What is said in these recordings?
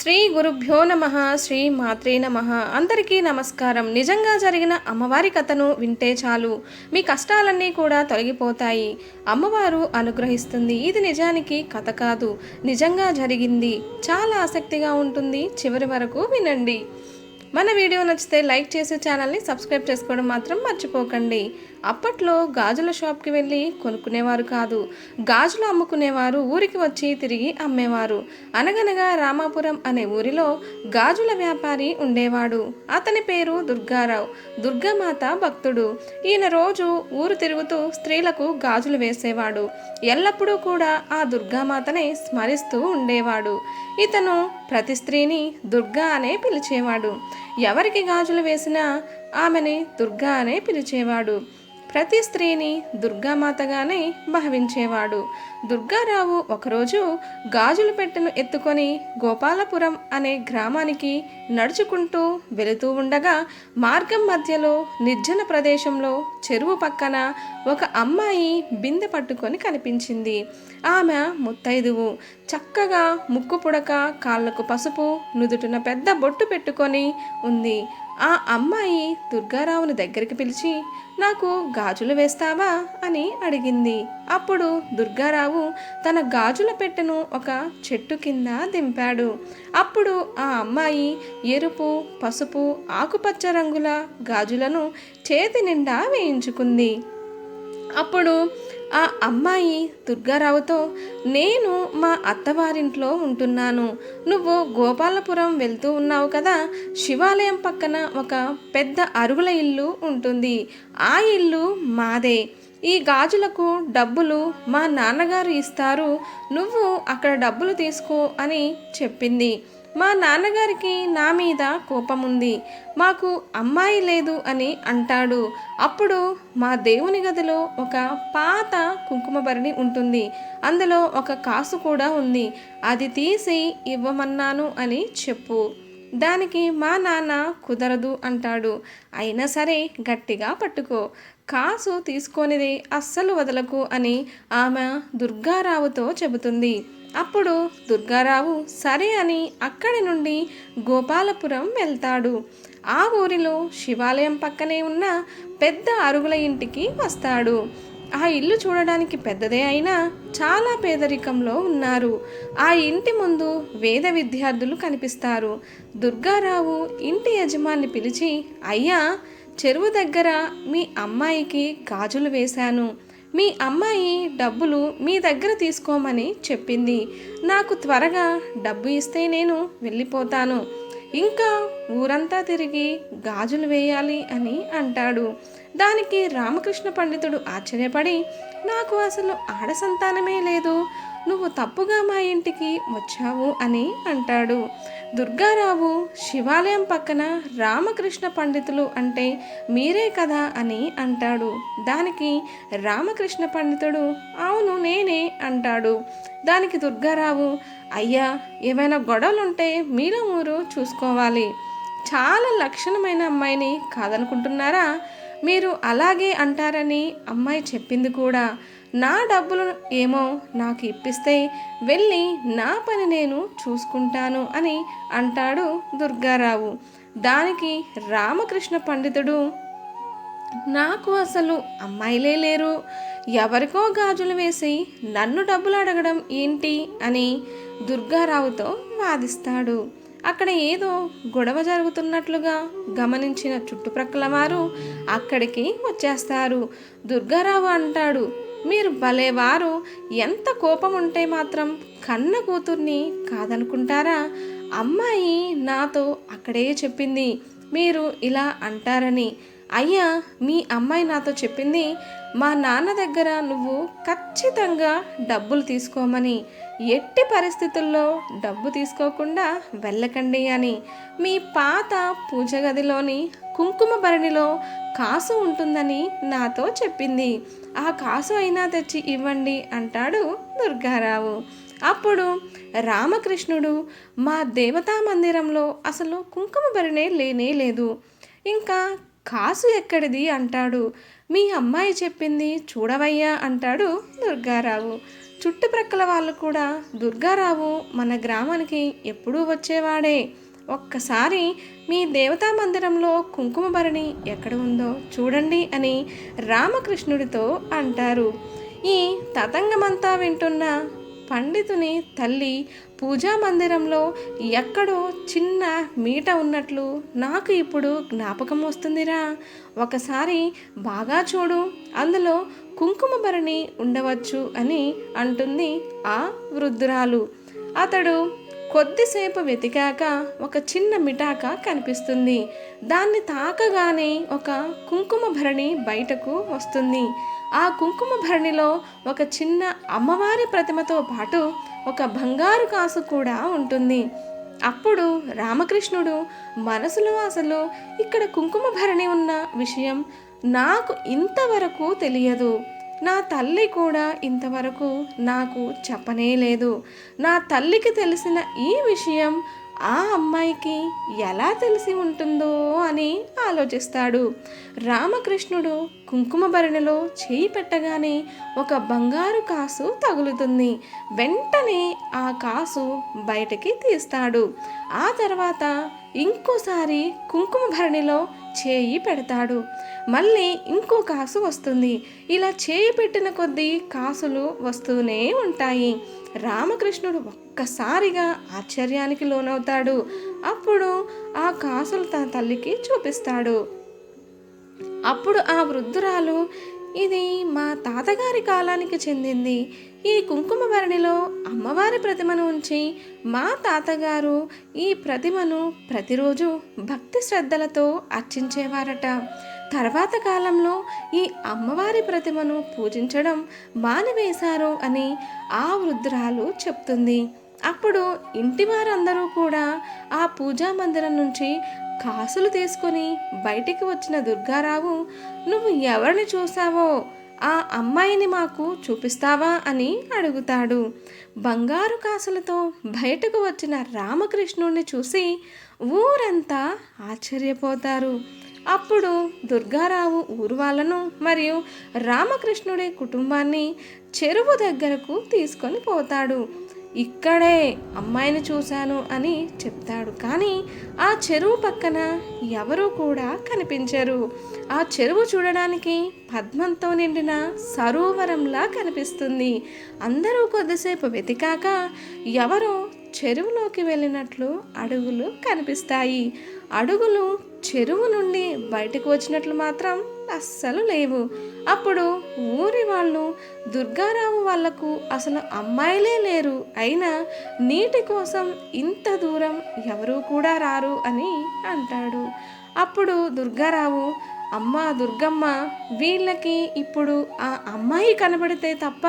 శ్రీ గురుభ్యో నమ శ్రీ మాత్రే నమ. అందరికీ నమస్కారం. నిజంగా జరిగిన అమ్మవారి కథను వింటే చాలు. మీ కష్టాలన్నీ కూడా తొలగిపోతాయి. అమ్మవారు అనుగ్రహిస్తుంది. ఇది నిజానికి కథ కాదు. నిజంగా జరిగింది. చాలా ఆసక్తిగా ఉంటుంది. చివరి వరకు వినండి. మన వీడియో నచ్చితే లైక్ చేసి ఛానల్ని సబ్స్క్రైబ్ చేసుకోవడం మాత్రం మర్చిపోకండి. అప్పట్లో గాజుల షాప్కి వెళ్ళి కొనుక్కునేవారు కాదు. గాజులు అమ్ముకునేవారు ఊరికి వచ్చి తిరిగి అమ్మేవారు. అనగనగా రామాపురం అనే ఊరిలో గాజుల వ్యాపారి ఉండేవాడు. అతని పేరు దుర్గారావు. దుర్గామాత భక్తుడు. ఈయన రోజు ఊరు తిరుగుతూ స్త్రీలకు గాజులు వేసేవాడు. ఎల్లప్పుడూ కూడా ఆ దుర్గామాతనే స్మరిస్తూ ఉండేవాడు. ఇతను ప్రతి స్త్రీని దుర్గా అనే పిలిచేవాడు. ఎవరికి గాజులు వేసినా ఆమెని దుర్గా అనే పిలిచేవాడు. ప్రతి స్త్రీని దుర్గామాతగానే భావించేవాడు. దుర్గారావు ఒకరోజు గాజుల పెట్టెను ఎత్తుకొని గోపాలపురం అనే గ్రామానికి నడుచుకుంటూ వెళుతూ ఉండగా మార్గం మధ్యలో నిర్జన ప్రదేశంలో చెరువు పక్కన ఒక అమ్మాయి బిందె పట్టుకొని కనిపించింది. ఆమె ముత్తైదువు. చక్కగా ముక్కు పుడక కాళ్ళకు పసుపు నుదుటిన పెద్ద బొట్టు పెట్టుకొని ఉంది. ఆ అమ్మాయి దుర్గారావుని దగ్గరికి పిలిచి నాకు గాజులు వేస్తావా? అని అడిగింది. అప్పుడు దుర్గారావు తన గాజుల పెట్టెను ఒక చెట్టు కింద దింపాడు. అప్పుడు ఆ అమ్మాయి ఎరుపు పసుపు ఆకుపచ్చ రంగుల గాజులను చేతి నిండా వేయించుకుంది. అప్పుడు ఆ అమ్మాయి దుర్గారావుతో నేను మా అత్తవారింట్లో ఉంటున్నాను. నువ్వు గోపాలపురం వెళ్తూ ఉన్నావు కదా శివాలయం పక్కన ఒక పెద్ద అరుగుల ఇల్లు ఉంటుంది. ఆ ఇల్లు మాదే. ఈ గాజులకు డబ్బులు మా నాన్నగారు ఇస్తారు. నువ్వు అక్కడ డబ్బులు తీసుకో అని చెప్పింది. మా నాన్నగారికి నా మీద కోపం ఉంది మాకు అమ్మాయి లేదు అని అంటాడు. అప్పుడు మా దేవుని గదిలో ఒక పాత కుంకుమ భరణి ఉంటుంది. అందులో ఒక కాసు కూడా ఉంది. అది తీసి ఇవ్వమన్నాను అని చెప్పు. దానికి మా నాన్న కుదరదు అంటాడు. అయినా సరే గట్టిగా పట్టుకో. కాసు తీసుకొనిది అస్సలు వదలకు అని ఆమె దుర్గారావుతో చెబుతుంది. అప్పుడు దుర్గారావు సరే అని అక్కడి నుండి గోపాలపురం వెళ్తాడు. ఆ ఊరిలో శివాలయం పక్కనే ఉన్న పెద్ద అరుగుల ఇంటికి వస్తాడు. ఆ ఇల్లు చూడడానికి పెద్దదే అయినా చాలా పేదరికంలో ఉన్నారు. ఆ ఇంటి ముందు వేద విద్యార్థులు కనిపిస్తారు. దుర్గారావు ఇంటి యజమాని పిలిచి అయ్యా చెరువు దగ్గర మీ అమ్మాయికి గాజులు వేశాను. మీ అమ్మాయి డబ్బులు మీ దగ్గర తీసుకోమని చెప్పింది. నాకు త్వరగా డబ్బు ఇస్తే నేను వెళ్ళిపోతాను. ఇంకా ఊరంతా తిరిగి గాజులు వేయాలి అని అంటాడు. దానికి రామకృష్ణ పండితుడు ఆశ్చర్యపడి నాకు అసలు ఆడ సంతానమే లేదు. నువ్వు తప్పుగా మా ఇంటికి వచ్చావు అని అంటాడు. దుర్గారావు శివాలయం పక్కన రామకృష్ణ పండితులు అంటే మీరే కదా అని అంటాడు. దానికి రామకృష్ణ పండితుడు అవును నేనే అంటాడు. దానికి దుర్గారావు అయ్యా ఏమైనా గొడవలుంటే మీలో మీరు చూసుకోవాలి. చాలా లక్షణమైన అమ్మాయిని కాదనుకుంటున్నారా? మీరు అలాగే అంటారని అమ్మాయి చెప్పింది కూడా. నా డబ్బులు ఏమో నాకు ఇప్పిస్తే వెళ్ళి నా పని నేను చూసుకుంటాను అని అంటాడు దుర్గారావు. దానికి రామకృష్ణ పండితుడు నాకు అసలు అమ్మాయిలే లేరు. ఎవరికో గాజులు వేసి నన్ను డబ్బులు అడగడం ఏంటి? అని దుర్గారావుతో వాదిస్తాడు. అక్కడ ఏదో గొడవ జరుగుతున్నట్లుగా గమనించిన చుట్టుప్రక్కల వారు అక్కడికి వచ్చేస్తారు. దుర్గారావు అంటాడు మీరు భలేవారు ఎంత కోపం ఉంటే మాత్రం కన్న కూతుర్ని కాదనుకుంటారా? అమ్మాయి నాతో అక్కడే చెప్పింది మీరు ఇలా అంటారని. అయ్యా మీ అమ్మాయి నాతో చెప్పింది మా నాన్న దగ్గర నువ్వు ఖచ్చితంగా డబ్బులు తీసుకోమని. ఎట్టి పరిస్థితుల్లో డబ్బు తీసుకోకుండా వెళ్ళకండి అని. మీ పాత పూజ గదిలోని కుంకుమ భరణిలో కాసు ఉంటుందని నాతో చెప్పింది. ఆ కాసు అయినా తెచ్చి ఇవ్వండి అంటాడు దుర్గారావు. అప్పుడు రామకృష్ణుడు మా దేవతా మందిరంలో అసలు కుంకుమ బరినే లేనే లేదు. ఇంకా కాసు ఎక్కడిది అంటాడు. మీ అమ్మాయి చెప్పింది చూడవయ్యా అంటాడు దుర్గారావు. చుట్టుప్రక్కల వాళ్ళు కూడా దుర్గారావు మన గ్రామానికి ఎప్పుడూ వచ్చేవాడే. ఒక్కసారి మీ దేవతా మందిరంలో కుంకుమభరణి ఎక్కడ ఉందో చూడండి అని రామకృష్ణుడితో అంటారు. ఈ తతంగమంతా వింటున్న పండితుని తల్లి పూజా మందిరంలో ఎక్కడో చిన్న మీట ఉన్నట్లు నాకు ఇప్పుడు జ్ఞాపకం వస్తుందిరా. ఒకసారి బాగా చూడు అందులో కుంకుమ భరణి ఉండవచ్చు అని అంటుంది ఆ వృద్ధురాలు. అతడు కొద్దిసేపు వెతికాక ఒక చిన్న మిఠాక కనిపిస్తుంది. దాన్ని తాకగానే ఒక కుంకుమ భరణి బయటకు వస్తుంది. ఆ కుంకుమ భరణిలో ఒక చిన్న అమ్మవారి ప్రతిమతో పాటు ఒక బంగారు కాసు కూడా ఉంటుంది. అప్పుడు రామకృష్ణుడు మనసులో అసలు ఇక్కడ కుంకుమ భరణి ఉన్న విషయం నాకు ఇంతవరకు తెలియదు. నా తల్లి కూడా ఇంతవరకు నాకు చెప్పనే లేదు. నా తల్లికి తెలిసిన ఈ విషయం ఆ అమ్మాయికి ఎలా తెలిసి ఉంటుందో అని ఆలోచిస్తాడు. రామకృష్ణుడు కుంకుమ భరణిలో చేయి పెట్టగానే ఒక బంగారు కాసు తగులుతుంది. వెంటనే ఆ కాసు బయటకి తీస్తాడు. ఆ తర్వాత ఇంకోసారి కుంకుమ భరణిలో చేయి పెడతాడు. మళ్ళీ ఇంకో కాసు వస్తుంది. ఇలా చేయి పెట్టిన కొద్దీ కాసులు వస్తూనే ఉంటాయి. రామకృష్ణుడు ఒక్కసారిగా ఆశ్చర్యానికి లోనవుతాడు. అప్పుడు ఆ కాసులు తన తల్లికి చూపిస్తాడు. అప్పుడు ఆ వృద్ధురాలు ఇది మా తాతగారి కాలానికి చెందింది. ఈ కుంకుమ భరణిలో అమ్మవారి ప్రతిమను ఉంచి మా తాతగారు ఈ ప్రతిమను ప్రతిరోజు భక్తి శ్రద్ధలతో అర్చించేవారట. తర్వాత కాలంలో ఈ అమ్మవారి ప్రతిమను పూజించడం మానివేశారు అని ఆ వృద్ధురాలు చెప్తుంది. అప్పుడు ఇంటి వారందరూ కూడా ఆ పూజా మందిరం నుంచి కాసులు తీసుకొని బయటికి వచ్చిన దుర్గారావు నువ్వు ఎవరిని చూసావో ఆ అమ్మాయిని మాకు చూపిస్తావా? అని అడుగుతాడు. బంగారు కాసులతో బయటకు వచ్చిన రామకృష్ణుడిని చూసి ఊరంతా ఆశ్చర్యపోతారు. అప్పుడు దుర్గారావు ఊరు వాళ్ళను మరియు రామకృష్ణుడి కుటుంబాన్ని చెరువు దగ్గరకు తీసుకొని పోతాడు. ఇక్కడే అమ్మాయిని చూశాను అని చెప్తాడు. కానీ ఆ చెరువు పక్కన ఎవరూ కూడా కనిపించరు. ఆ చెరువు చూడడానికి పద్మంతో నిండిన సరోవరంలా కనిపిస్తుంది. అందరూ కొద్దిసేపు వెతికాక ఎవరో చెరువులోకి వెళ్ళినట్లు అడుగులు కనిపిస్తాయి. అడుగులు చెరువు నుండి బయటకు వచ్చినట్లు మాత్రం అస్సలు లేవు. అప్పుడు ఊరి వాళ్ళు దుర్గారావు వాళ్ళకు అసలు అమ్మాయిలే లేరు. అయినా నీటి కోసం ఇంత దూరం ఎవరూ కూడా రారు అని అంటాడు. అప్పుడు దుర్గారావు అమ్మ దుర్గమ్మ వీళ్ళకి ఇప్పుడు ఆ అమ్మాయి కనబడితే తప్ప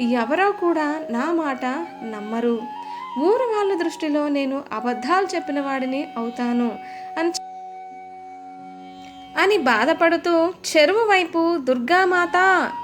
ఎవరో కూడా నా మాట నమ్మరు. ఊరు వాళ్ళ దృష్టిలో నేను అబద్ధాలు చెప్పిన వాడిని అవుతాను అని అని బాధపడుతూ చెరువు వైపు దుర్గామాత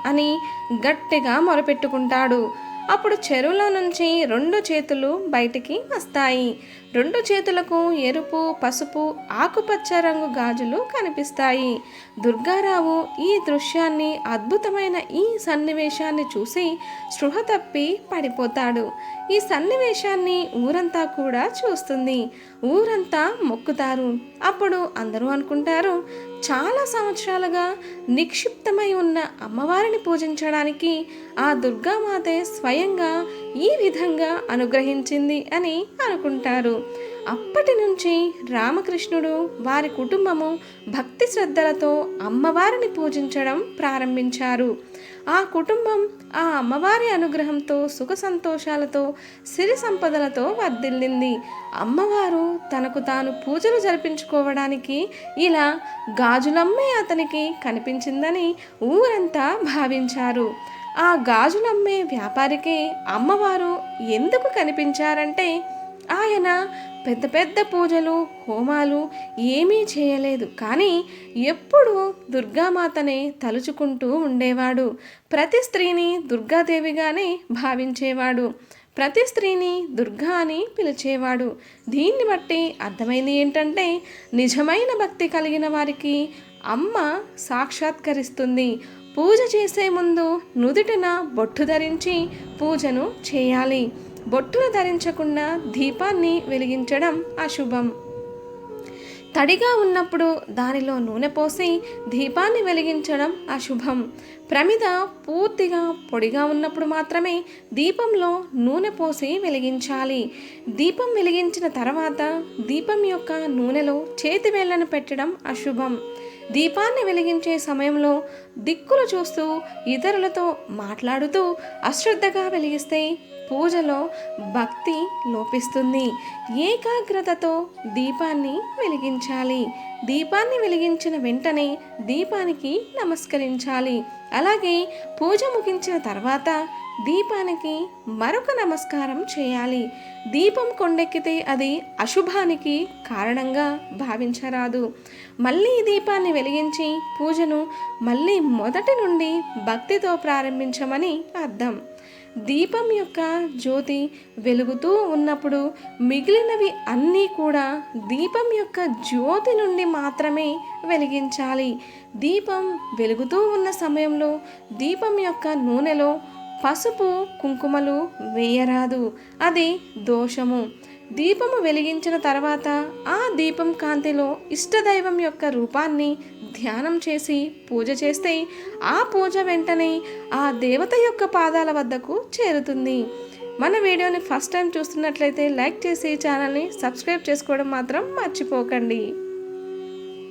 అని గట్టిగా మొరపెట్టుకుంటాడు. అప్పుడు చెరువులో నుంచి రెండు చేతులు బయటికి వస్తాయి. రెండు చేతులకు ఎరుపు పసుపు ఆకుపచ్చ రంగు గాజులు కనిపిస్తాయి. దుర్గారావు ఈ దృశ్యాన్ని అద్భుతమైన ఈ సన్నివేశాన్ని చూసి స్పృహ తప్పి పడిపోతాడు. ఈ సన్నివేశాన్ని ఊరంతా కూడా చూస్తుంది. ఊరంతా మొక్కుతారు. అప్పుడు అందరూ అనుకుంటారు చాలా సంవత్సరాలుగా నిక్షిప్తమై ఉన్న అమ్మవారిని పూజించడానికి ఆ దుర్గామాతే స్వయంగా ఈ విధంగా అనుగ్రహించింది అని అనుకుంటారు. అప్పటి నుంచి రామకృష్ణుడు వారి కుటుంబము భక్తి శ్రద్ధలతో అమ్మవారిని పూజించడం ప్రారంభించారు. ఆ కుటుంబం ఆ అమ్మవారి అనుగ్రహంతో సుఖ సంతోషాలతో సిరి సంపదలతో వర్ధిల్లింది. అమ్మవారు తనకు తాను పూజలు జరిపించుకోవడానికి ఇలా గాజులమ్మే అతనికి కనిపించిందని ఊరంతా భావించారు. ఆ గాజులమ్మే వ్యాపారికి అమ్మవారు ఎందుకు కనిపించారంటే ఆయన పెద్ద పెద్ద పూజలు హోమాలు ఏమీ చేయలేదు. కానీ ఎప్పుడూ దుర్గామాతనే తలుచుకుంటూ ఉండేవాడు. ప్రతి స్త్రీని దుర్గాదేవిగానే భావించేవాడు. ప్రతి స్త్రీని దుర్గా అని పిలిచేవాడు. దీన్ని బట్టి అర్థమైంది ఏంటంటే నిజమైన భక్తి కలిగిన వారికి అమ్మ సాక్షాత్కరిస్తుంది. పూజ చేసే ముందు నుదుటిన బొట్టు ధరించి పూజను చేయాలి. బొట్టులు ధరించకుండా దీపాన్ని వెలిగించడం అశుభం. తడిగా ఉన్నప్పుడు దానిలో నూనె పోసి దీపాన్ని వెలిగించడం అశుభం. ప్రమిద పూర్తిగా పొడిగా ఉన్నప్పుడు మాత్రమే దీపంలో నూనె పోసి వెలిగించాలి. దీపం వెలిగించిన తర్వాత దీపం యొక్క నూనెలో చేతి వేళ్ళను పెట్టడం అశుభం. దీపాన్ని వెలిగించే సమయంలో దిక్కులు చూస్తూ ఇతరులతో మాట్లాడుతూ అశ్రద్ధగా వెలిగిస్తే పూజలో భక్తి లోపిస్తుంది. ఏకాగ్రతతో దీపాన్ని వెలిగించాలి. దీపాన్ని వెలిగించిన వెంటనే దీపానికి నమస్కరించాలి. అలాగే పూజ ముగించిన తర్వాత దీపానికి మరొక నమస్కారం చేయాలి. దీపం కొండెక్కితే అది అశుభానికి కారణంగా భావించరాదు. మళ్ళీ దీపాన్ని వెలిగించి పూజను మళ్ళీ మొదటి నుండి భక్తితో ప్రారంభించమని అర్థం. దీపం యొక్క జ్యోతి వెలుగుతూ ఉన్నప్పుడు మిగిలినవి అన్నీ కూడా దీపం యొక్క జ్యోతి నుండి మాత్రమే వెలిగించాలి. దీపం వెలుగుతూ ఉన్న సమయంలో దీపం యొక్క నూనెలో పసుపు కుంకుమలు వేయరాదు. అది దోషము. దీపము వెలిగించిన తర్వాత ఆ దీపం కాంతిలో ఇష్టదైవం యొక్క రూపాన్ని ధ్యానం చేసి పూజ చేస్తే ఆ పూజ వెంటనే ఆ దేవత యొక్క పాదాల వద్దకు చేరుతుంది. మన వీడియోని ఫస్ట్ టైం చూస్తున్నట్లయితే లైక్ చేసి ఛానల్ని సబ్స్క్రైబ్ చేసుకోవడం మాత్రం మర్చిపోకండి.